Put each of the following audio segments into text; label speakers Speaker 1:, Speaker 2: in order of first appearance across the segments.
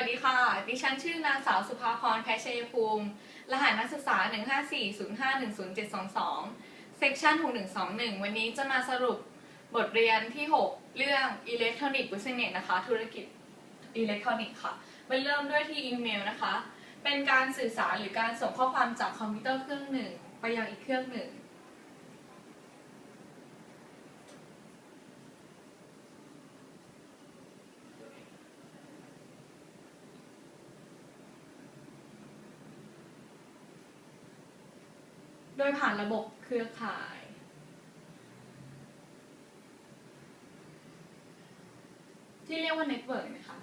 Speaker 1: วัสดีค่ะ ดิฉันชื่อนางสาวสุภาพรแพชยภูมิ รหัสนักศึกษา 154051072เซกชัน6121 วันนี้จะมาสรุปบทเรียนที่ 6 เรื่อง Electronic Business นะคะ ธุรกิจอิเล็กทรอนิกส์ค่ะไปเริ่มด้วยที่อีเมลนะคะ เป็นการสื่อสารหรือการส่งข้อความจากคอมพิวเตอร์เครื่องหนึ่ง ไปยังอีกเครื่องหนึ่ง โดยผ่านระบบเครือข่าย ที่เรียกว่าเน็ตเวิร์กนะคะ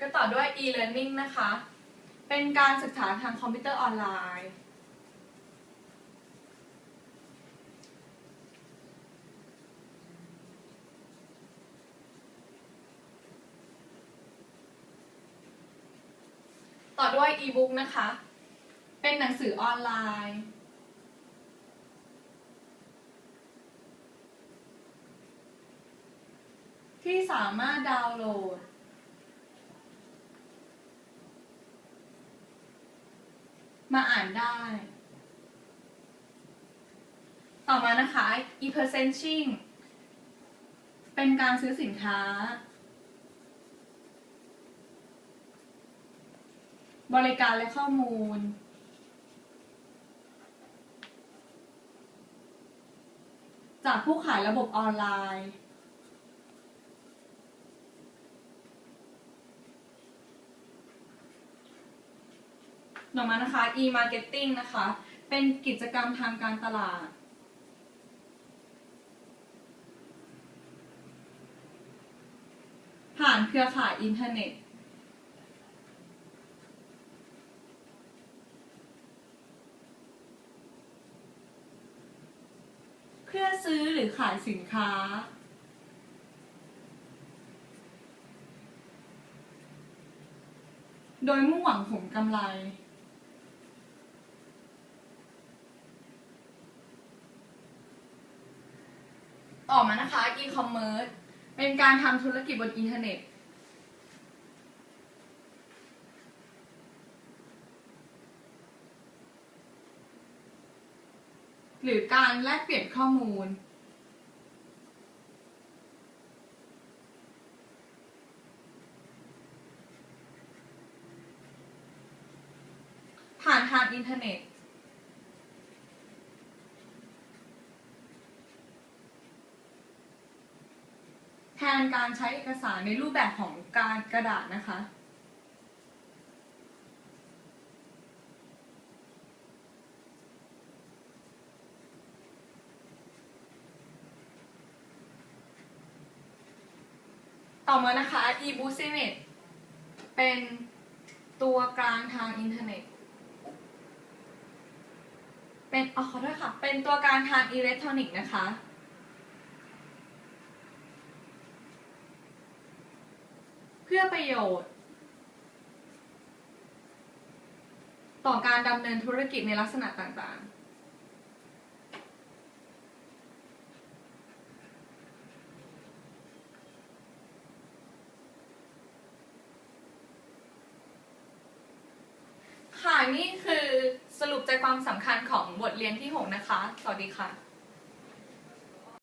Speaker 1: ก็ต่อด้วย e-learning นะคะ เป็นการศึกษาทางคอมพิวเตอร์ออนไลน์ ต่อด้วย e-book นะคะ เป็นหนังสือออนไลน์ ที่สามารถดาวน์โหลด มาอ่านได้ ต่อมานะคะ e-presenting เป็นการซื้อสินค้าบริการและข้อมูล จากผู้ขายระบบออนไลน์ ต่อมานะคะ e-marketing นะคะ เป็นกิจกรรมทางการตลาดผ่านเครือข่ายอินเทอร์เน็ต เพื่อซื้อหรือขายสินค้า โดยมุ่งหวังผลกำไร ต่อมานะคะ e-commerce เป็นการทำธุรกิจบนอินเทอร์เน็ต หรือการแลกเปลี่ยนข้อมูล ผ่านทางอินเทอร์เน็ต แทนการใช้เอกสารในรูปแบบของการกระดาษนะคะ ต่อมานะคะ e-business เป็นตัวกลางทางอินเทอร์เน็ต เป็นอ๋อขอโทษค่ะ เป็นตัวกลางทางอิเล็กทรอนิกส์นะคะ เพื่อประโยชน์ ต่อการดำเนินธุรกิจในลักษณะต่างๆ ค่ะนี่คือสรุปใจความสำคัญของบทเรียนที่ 6 นะคะ สวัสดีค่ะ